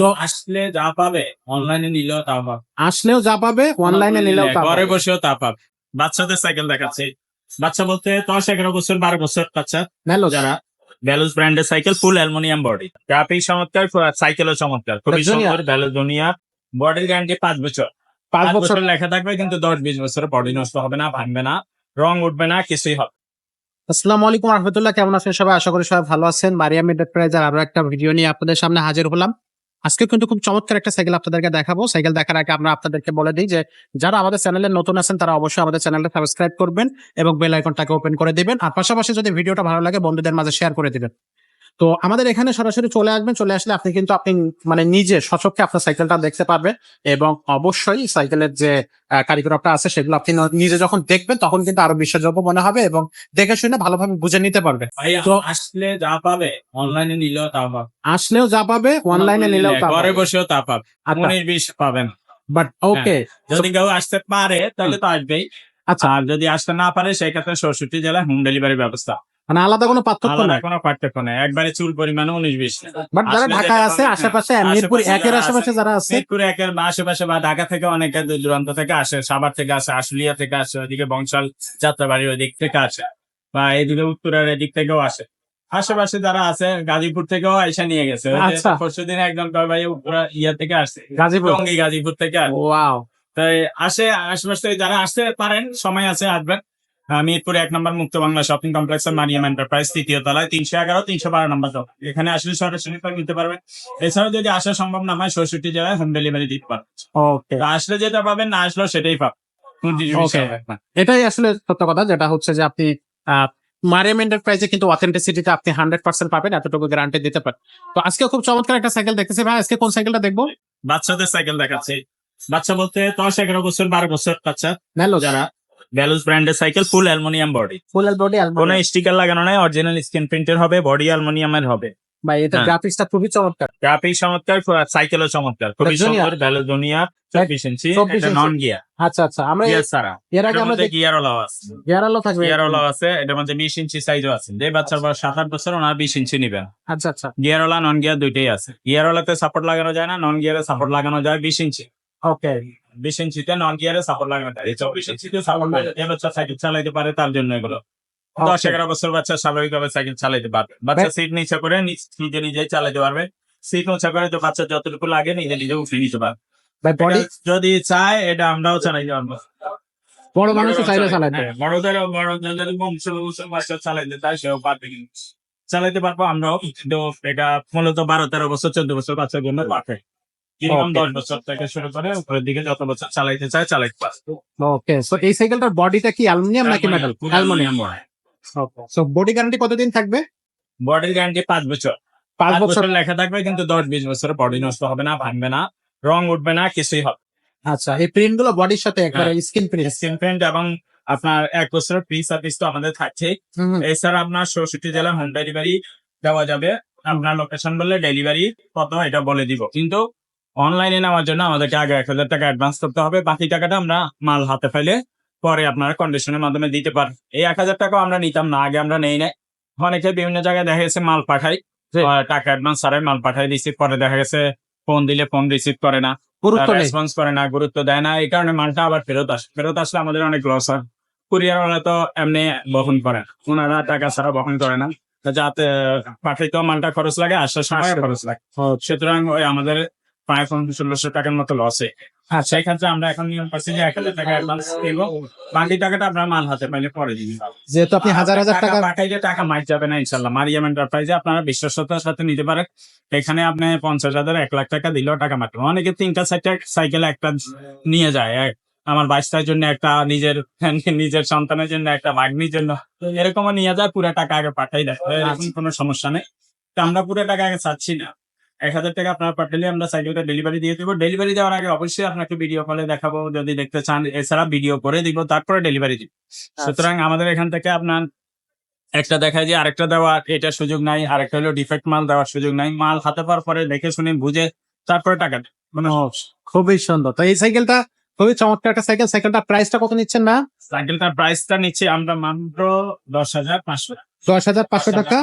তো আসলে যা পাবে অনলাইনে নিলেও তা পাবে। আসলেও যা পাবে অনলাইনে নিলেও তা ঘরে পাবে। বসেও তা পাবে। বাচ্চাদের সাইকেল দেখাচ্ছে। বাচ্চা বলতে দশ এগারো বছর বারো বছর বাচ্চা। যারা ব্র্যান্ডের cycle full aluminium body graphic চমৎকার সাইকেলও চমৎকার। খুবই। সুন্দর ব্যালুজোনিয়া বডির গ্যারান্টি পাঁচ বছর। পাঁচ বছর। লেখা থাকবে কিন্তু দশ বিশ বছর বডি নষ্ট হবে না ভাঙবে না রং উঠবে না কিছুই হবে আসসালামু আলাইকুম রহমতুল্লাহ। কেমন আছেন সবাই? আশা করি সবাই ভালো আছেন। মারিয়াম এন্টারপ্রাইজের আরও একটা ভিডিও নিয়ে আপনাদের সামনে হাজির হলাম। আজকে কিন্তু খুব চমৎকার একটা সাইকেল আপনাদেরকে দেখাবো। সাইকেল দেখার আগে আমরা আপনাদেরকে বলে দিই যে, যারা আমাদের চ্যানেলে নতুন আছেন, তারা অবশ্যই আমাদের চ্যানেলটা সাবস্ক্রাইব করবেন এবং বেল আইকনটাকে ওপেন করে দিবেন। আর পাশাপাশি যদি ভিডিওটা ভালো লাগে, বন্ধুদের মাঝে শেয়ার করে দিবেন। তো আমাদের এখানে সরাসরি চলে আসবেন চলে আসলে আপনি কিন্তু আপনি মানে নিজে সচক্ষে আপনার সাইকেলটা দেখতে পারবেন এবং অবশ্যই সাইকেলের যে কারিগরটা আছে সেগুলো আপনি নিজে যখন দেখবেন তখন কিন্তু আরও বিশ্বাসযোগ্য মনে হবে এবং দেখে শুনে ভালোভাবে বুঝে নিতে পারবে। তো- আসলে যা পাবে অনলাইনে নিলেও তা পাবে। আসলেও যা পাবে অনলাইনে নিলেও তা ঘরে বসেও তা পাবে। উনিশ বিশ পাবেন। বাট ওকে যদি কেউ আসতে পারে তাহলে তো আসবেই। আচ্ছা। আর যদি আসতে না পারে সেই ক্ষেত্রে সরস্বতী জেলায় হোম ডেলিভারি ব্যবস্থা। মানে আলাদা কোনো পার্থক্য নাই। কোনো পার্থক্য নেই। একবারে চুল পরিমাণে উনিশ বিশ। বাট যারা ঢাকায় আছে আশেপাশে হ্যাঁ, মিরপুর একের আশেপাশে যারা আছে। মিরপুর একের আশেপাশে বা ঢাকা থেকে অনেকে দূর দূরান্ত থেকে আসে সাভার থেকে আসে আশুলিয়া থেকে আসে ওইদিকে বংশাল যাত্রাবাড়ি ওই দিক থেকে আসে বা এইদিকে উত্তরের এদিক থেকেও আসে। আশেপাশে যারা আছে গাজীপুর থেকেও এসে নিয়ে গেছে। আচ্ছা। পরশু দিন একজন ভাই ইয়া থেকে আসছে গাজীপুর? গাজীপুর থেকে আসে। তাই আসে আশেপাশে যারা আসতে পারেন সময় আছে আসবেন। মিরপুর এক নম্বর Mukta Bangla shopping complex Mariam enterprise তৃতীয় তলায় তিনশো এগারো তিনশো বারো নম্বর। এখানে আসলে সরাসরি নিতে পারবেন এছাড়াও যদি আসা সম্ভব না হয় ষষ্ঠটি জেলায় হোম ডেলিভারি দিতে পারবেন। ওকে আসলে যেটা পাবেন না আসলেও সেটাই পাবেন। না। এটাই আসলে সত্য কথা যেটা হচ্ছে যে আপনি মারিয়াম এন্টারপ্রাইজে কিন্তু অথেন্টিসিটিতে আপনি হান্ড্রেড পার্সেন্ট পাবেন এতটুকু গ্যারান্টি দিতে পারেন। তো আজকে খুব চমৎকার একটা সাইকেল দেখতেছি। ভাই আজকে কোন সাইকেলটা দেখব? বাচ্চাদের সাইকেল দেখাচ্ছে। বাচ্চা বলতে দশ এগারো বছর বারো বছর বাচ্চা যারা ব্যালুস ব্র্যান্ডের cycle full aluminium body full body কোনো স্টিকার লাগানো নাই অরিজিনাল স্ক্রিন প্রিন্টের হবে বডি অ্যালুমিনিয়ামের হবে। ভাই এটা হ্যাঁ। গ্রাফিক্সটা খুবই চমৎকার। গ্রাফিক চমৎকার সাইকেলও চমৎকার। খুবই সুন্দর ভ্যালোজোনিয়া চব্বিশ ইঞ্চি এটা নন গিয়ার আচ্ছা আচ্ছা আমরা গিয়ার ছাড়া। এর আগে গিয়ার ওলাও আছে। গিয়ার আলো থাকবে। গিয়ার ওলাও আছে এটার মধ্যে বিশ ইঞ্চি সাইজও আছে। যে বাচ্চার বয়স সাত আট বছর ওনার বিশ ইঞ্চি নিবেন। আচ্ছা আচ্ছা। গিয়ার ওলা নন গিয়ার দুইটাই আছে। গিয়ার ওলাতে সাপোর্ট লাগানো যায় না নন গিয়ারে সাপোর্ট লাগানো যায় বিশ ইঞ্চি ওকে বিশ ইঞ্চিতে নন গিয়ারে সাপোর্ট লাগানো এই চব্বিশ ইঞ্চিতে সাপোর্ট যে বাচ্চা সাইকেল চালাইতে পারে তার জন্য এগুলো। দশ এগারো বছর বাচ্চা স্বাভাবিকভাবে সাইকেল চালাইতে পারবে। বাচ্চা সিট নিচে করে নিচ- নিজে নিজেই চালাতে পারবে। সিট উঁচা করে তো বাচ্চা যতটুকু লাগে নিজে নিজে উঠে নিতে পারবে। বডি যদি চায় এটা আমরাও চালাইতে পারব। বড় মানুষ চাইলে হ্যাঁ, বড়দের বড়দের যদি বংশ বাচ্চা চালাইতে চায় সেও পারবে কিন্তু। চালাইতে পারব আমরাও। কিন্তু এটা মূলত বারো তেরো বছর চোদ্দ বছর বাচ্চার জন্য পারফেক্ট। মিনিমাম দশ বছর থেকে শুরু করে উপরের দিকে যত বছর চালাইতে চায় চালাইতে পারবে ওকে সো এই সাইকেলটার বডিটা কি অ্যালুমিনিয়াম নাকি metal aluminium so body guarantee কতদিন থাকবে? বডির গ্যারান্টি পাঁচ বছর। পাঁচ বছর। লেখা থাকবে কিন্তু দশ বিশ বছর বডি নষ্ট হবে না ভাঙবে না রং উঠবে না কিছুই হবে। আচ্ছা এই প্রিন্টগুলো বডির সাথে একবারে স্কিন প্রিন্ট স্ক্রিন প্রিন্ট এবং আপনার এক বছরের ফ্রি সার্ভিস তো আমাদের থাকছে। এছাড়া আপনার চৌষট্টি জেলা হোম ডেলিভারি দেওয়া যাবে। আপনার লোকেশন বললে ডেলিভারি কত এটা বলে দিব। কিন্তু অনলাইনে নেওয়ার জন্য আমাদেরকে আগে এক হাজার টাকা অ্যাডভান্স করতে হবে। বাকি টাকাটা আমরা মাল হাতে ফেলে পরে আপনারা কন্ডিশনের মাধ্যমে দিতে পারেন এই এক হাজার টাকাও আমরা নিতাম না আগে আমরা নেই নাই। অনেকে বিভিন্ন জায়গায় দেখা গেছে মাল পাঠাই টাকা অ্যাডভান্স ছাড়াই মাল পাঠাই রিসিভ পরে দেখা গেছে ফোন দিলে ফোন রিসিভ করে না। গুরুত্ব রেসপন্স করে না গুরুত্ব দেয় না। এই কারণে মালটা আবার ফেরত আসে ফেরত আসলে আমাদের অনেক লস হয়। কুরিয়ার ওরা তো এমনি বহন করে ওনারা টাকা ছাড়া বহন করে না। যাতে পাঠাইতেও মালটা খরচ লাগে আসার সময়। খরচ লাগে। সুতরাং ওই আমাদের প্রায় পনেরো ষোলোশো টাকার মতো লসে আর সেই ক্ষেত্রে আমরা এখন নিয়ম করছি যে এক হাজার টাকা অ্যাডভান্স দিব বাকি টাকাটা আপনার মাল হাতে পাইলে পরে দিবি যেহেতু আপনি হাজার হাজার টাকা পাঠাইলে টাকা মাইট যাবে না ইনশাল্লাহ মারিয়াম এন্টারপ্রাইজে আপনারা বিশ্বস্ততার সাথে নিতে পারেন। এখানে আপনি পঞ্চাশ হাজার এক লাখ টাকা দিলেও টাকা মারতে। অনেকে তিনটা চারটা সাইকেল একটা নিয়ে যায়। আমার বাইশটার জন্য একটা নিজের নিজের সন্তানের জন্য একটা ভাগ্নির জন্য। এরকমও নিয়ে যায় পুরো টাকা আগে পাঠাই দেয়। এরকম কোনো সমস্যা নেই। তো আমরা পুরো টাকা আগে চাচ্ছি না। এক হাজার টাকা আপনার পাঠালে আমরা সাইকেলটা ডেলিভারি দিয়ে দেবো। ডেলিভারি দেওয়ার আগে অবশ্যই আপনাকে ভিডিও কলে দেখাবো। যদি দেখতে চান এছাড়া ভিডিও করে দিব তারপরে ডেলিভারি দিব। সুতরাং আমাদের এখান থেকে আপনার একটা দেখায় যে আরেকটা দেওয়ার এটা সুযোগ নাই। আরেকটা হলো ডিফেক্ট মাল দেওয়ার সুযোগ নাই। মাল হাতে পাওয়ার পরে দেখে শুনে বুঝে তারপরে টাকা দেয়। মানে খুবই সুন্দর। তো এই সাইকেলটা খুবই চমৎকার একটা সাইকেল সাইকেলটা প্রাইসটা কত নিচ্ছেন না? সাইকেলটার প্রাইসটা নিচ্ছে আমরা মাত্র দশ হাজার পাঁচশো দশ হাজার পাঁচশো টাকা?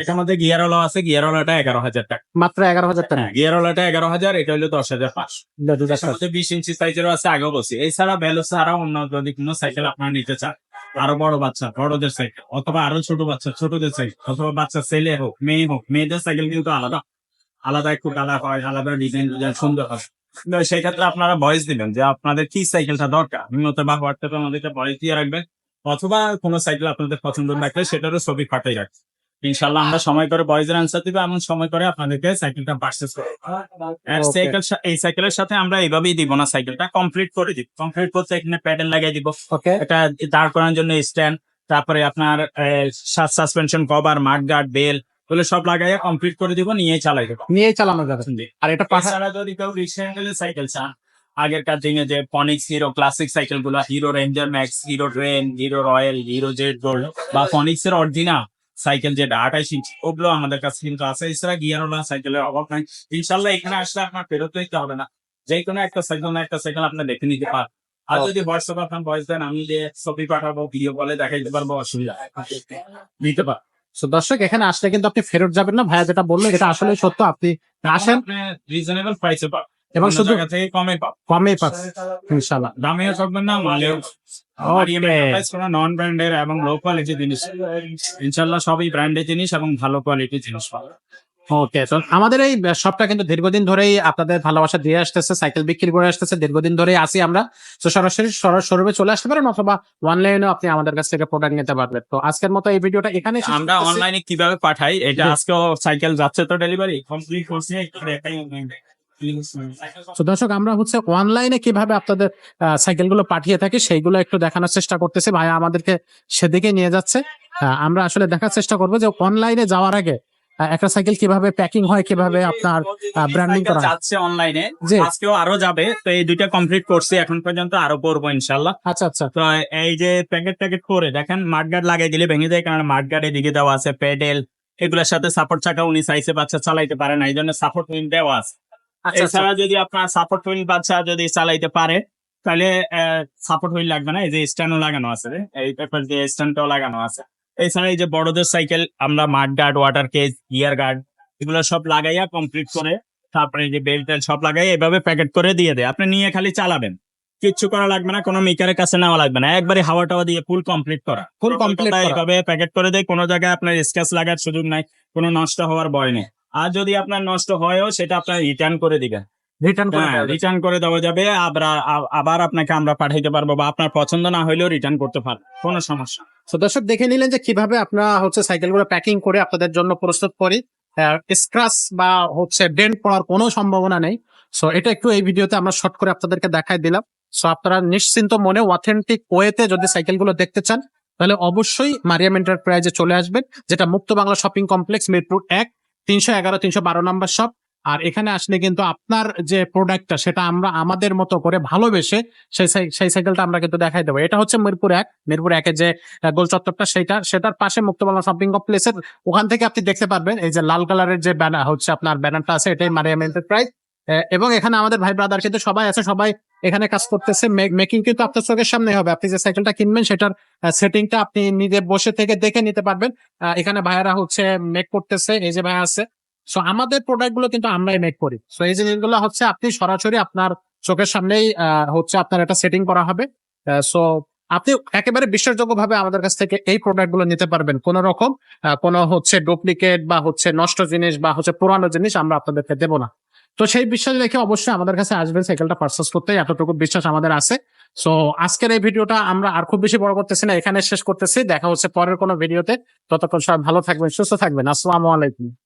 এটার মধ্যে গিয়ার ওলা আছে গিয়ার ওলাটা এগারো হাজার টাকা। মাত্র এগারো হাজার টাকা। হ্যাঁ গিয়ার ওলাটা এগারো হাজার এটা হলো দশ হাজার পাঁচশো। বিশ ইঞ্চি সাইজেরও আছে আগেও বলছি। এছাড়া ভ্যালু ছাড়া অন্য যদি কোনো সাইকেল আপনারা নিতে চান আরও বড় বাচ্চা বড়দের সাইকেল অথবা আরও ছোট বাচ্চা ছোটদের সাইকেল অথবা বাচ্চা ছেলে হোক মেয়ে হোক মেয়েদের সাইকেল কিন্তু আলাদা। আলাদা একটু কালার হয় আলাদা ডিজাইন ডিজাইন সুন্দর হয় কিন্তু সেই ক্ষেত্রে আপনারা ভয়েস দিবেন যে আপনাদের কি সাইকেলটা দরকার। নিম্নত বা হোয়াটসঅ্যাপে আমাদেরকে ভয়েস দিয়ে রাখবেন। অথবা কোনো সাইকেল আপনাদের পছন্দ থাকলে সেটারও ছবি পাঠাই রাখবেন। ইনশাল্লাহ আমরা সময় করে বয়েজের আনসার দিবে এমন সময় করে আপনাদেরকে সাইকেলটা পারচেস করব। সাইকেল এই সাইকেলের সাথে আমরা এইভাবেই দিব না সাইকেলটা কমপ্লিট করে দিব। কমপ্লিট করতে এখানে প্যাডেল লাগিয়ে দিব। ওকে এটা দাঁড় করানোর জন্য স্ট্যান্ড তারপরে আপনার সাসপেনশন কভার মাঠ গার্ড বেল ওগুলো সব লাগাইয়া কমপ্লিট করে দিব নিয়ে চালাই দেবো। নিয়ে চালানো যাবে। আর এটা এছাড়া যদি কেউ রিসেন্টলি সাইকেল চান আগেরকার দিনে যে পনিক্স হিরো ক্লাসিক সাইকেলগুলো Hero Ranger Max hero train Hero Royal Hero Jet gold বা ফনিক্স এর অরিজিনাল সাইকেল যেটা আঠাইশ ইঞ্চি ওগুলো আমাদের কাছে কিন্তু আছে। এছাড়া গিয়ারওয়ালা সাইকেলের অভাব নাই। ইনশাল্লাহ এখানে আসলে আপনার ফেরত দিতে হবে না। যে কোনো একটা সাইকেল না একটা সাইকেল আপনি দেখে নিতে পারেন। আর যদি হোয়াটসঅ্যাপ আপনার ভয়েস দেন আমি যে ছবি পাঠাবো ভিডিও কলে দেখাইতে পারব অসুবিধা। নিতে পার তো দর্শক এখানে আসলে কিন্তু আপনি ফেরত যাবেন না। ভাইয়া যেটা বলল এটা আসলে সত্য। আপনি আসেন। রিজনেবল প্রাইসে পাবেন এবং শুধু থেকে কমে পাবেন কমেই পাচ্ছেন। ইনশাল্লাহ দামেও থাকবেন না মালেও নন ব্র্যান্ডের এবং লো কোয়ালিটি জিনিস। ইনশাল্লাহ সবই ব্র্যান্ডের জিনিস এবং ভালো কোয়ালিটির জিনিস পাবেন। ওকে তো আমাদের এই শপটা কিন্তু দীর্ঘদিন ধরেই আপনাদের ভালোবাসা দিয়ে আসতেছে সাইকেল বিক্রি করে আসতেছে দীর্ঘদিন ধরেই আসি আমরা। তো সরাসরি শোরুমে চলে আসতে পারেন অথবা অনলাইনেও আপনি আমাদের কাছ থেকে প্রোডাক্ট নিতে পারবেন। তো আজকের মতো এই ভিডিওটা এখানে আমরা অনলাইনে কীভাবে পাঠাই এটা জি। আজকেও সাইকেল যাচ্ছে তো ডেলিভারি কমপ্লিট করছে তো দর্শক আমরা হচ্ছে অনলাইনে কীভাবে আপনাদের সাইকেলগুলো পাঠিয়ে থাকি সেইগুলো একটু দেখানোর চেষ্টা করতেছি। ভাইয়া আমাদেরকে সেদিকে নিয়ে যাচ্ছে। আমরা আসলে দেখার চেষ্টা করব যে অনলাইনে যাওয়ার আগে একটা সাইকেল কীভাবে প্যাকিং হয় কীভাবে আপনার ব্র্যান্ডিং করা যাচ্ছে অনলাইনে আজকেও আরও যাবে তো এই দুইটা কমপ্লিট করছি এখন পর্যন্ত আরও করব ইনশাল্লাহ আচ্ছা আচ্ছা। তো এই যে প্যাকেট প্যাকেট করে দেখেন মাঠগার্ড লাগিয়ে দিলে ভেঙে যায় কারণ মাঠগার্ড এদিকে দেওয়া আছে প্যাডেল এগুলোর সাথে সাপোর্ট চাকা উনি সাইজে বাচ্চা চালাইতে পারে না এই জন্য সাপোর্ট হুইল দেওয়া আছে। আচ্ছা আচ্ছা। এছাড়া যদি আপনার সাপোর্ট হুইল বাচ্চা যদি চালাইতে পারে তাহলে সাপোর্ট হুইল লাগবে না এই যে স্ট্যান্ডও লাগানো আছে রে। এই পেপার দিয়ে স্ট্যান্ডটাও লাগানো আছে। এছাড়া এই যে বড়দের সাইকেল আমরা mudguard water cage gear guard এগুলো সব লাগাইয়া কমপ্লিট করে তারপরে এই যে বেল্ট সব লাগাই এভাবে প্যাকেট করে দিয়ে দেয়। আপনি নিয়ে খালি চালাবেন। কিচ্ছু করা লাগবে না কোনো মিকারের কাছে নেওয়া লাগবে না। একবারে হাওয়া টাওয়া দিয়ে ফুল কমপ্লিট করা। ফুল কমপ্লিট করা। এইভাবে প্যাকেট করে দেয় কোনো জায়গায় আপনার স্কেচ লাগার সুযোগ নাই কোনো নষ্ট হওয়ার ভয় নেই। আর যদি আপনার নষ্ট হয়ও সেটা আপনার রিটার্ন করে দিবেন। রিটার্ন করে হ্যাঁ। রিটার্ন করে দেওয়া যাবে। আবার আপনাকে আমরা পাঠাইতে পারব বা আপনার পছন্দ না হইলেও রিটার্ন করতে পারব কোনো সমস্যা। তো দর্শক দেখে নিলেন যে কীভাবে আপনারা হচ্ছে সাইকেলগুলো প্যাকিং করে আপনাদের জন্য প্রস্তুত করি। স্ক্রাচ বা হচ্ছে ডেন্ট পড়ার কোনো সম্ভাবনা নেই। সো এটা একটু এই ভিডিওতে আমরা শর্ট করে আপনাদেরকে দেখাই দিলাম। সো আপনারা নিশ্চিন্ত মনে অথেন্টিক ওয়েতে যদি সাইকেলগুলো দেখতে চান তাহলে অবশ্যই মারিয়াম এন্টারপ্রাইজে চলে আসবেন যেটা মুক্ত বাংলা শপিং কমপ্লেক্স মিরপুর এক তিনশো এগারো তিনশো বারো নাম্বার শপ আর এখানে আসলে কিন্তু আপনার যে প্রোডাক্টটা সেটা আমরা আমাদের মতো করে ভালোবেসে সেই সেই সাইকেলটা আমরা কিন্তু দেখাই দেবো। এটা হচ্ছে মিরপুর এক। মিরপুর একের যে গোল চত্বরটা সেটা সেটার পাশে মুক্তবাংলা শপিং কমপ্লেক্সের ওখান থেকে আপনি দেখতে পারবেন। এই যে লাল কালারের যে ব্যানার হচ্ছে আপনার ব্যানারটা আছে, এটাই মারিয়াম এন্টারপ্রাইজ এবং এখানে আমাদের ভাই ব্রাদার কিন্তু সবাই আছে, সবাই এখানে কাজ করতেছে। মেকিং কিন্তু আপনার চোখের সামনে হবে। আপনি যে সাইকেলটা কিনবেন, সেটার সেটিংটা আপনি নিজে বসে থেকে দেখে নিতে পারবেন। এখানে ভাইয়ারা হচ্ছে মেক করতেছে। এই যে ভাইয়া আছে সো আমাদের প্রোডাক্টগুলো কিন্তু আমরাই মেক করি। সো এই জিনিসগুলো হচ্ছে আপনি সরাসরি আপনার চোখের সামনেই হচ্ছে আপনার একটা সেটিং করা হবে। সো আপনি একেবারে বিশ্বাসযোগ্য ভাবে আমাদের কাছ থেকে এই প্রোডাক্টগুলো নিতে পারবেন। কোন রকম কোনো হচ্ছে ডুপ্লিকেট বা হচ্ছে নষ্ট জিনিস বা হচ্ছে পুরানো জিনিস আমরা আপনাদেরকে দেবো না। তো সেই বিশ্বাস রেখে অবশ্যই আমাদের কাছে আসবেন সাইকেলটা পারচেস করতে। এতটুকু বিশ্বাস আমাদের আছে। সো আজকের এই ভিডিওটা আমরা আর খুব বেশি বড় করতেছি না এখানে শেষ করতেছি। দেখা হচ্ছে পরের কোনো ভিডিওতে। ততক্ষণ সবাই ভালো থাকবেন, সুস্থ থাকবেন। আসসালামু আলাইকুম।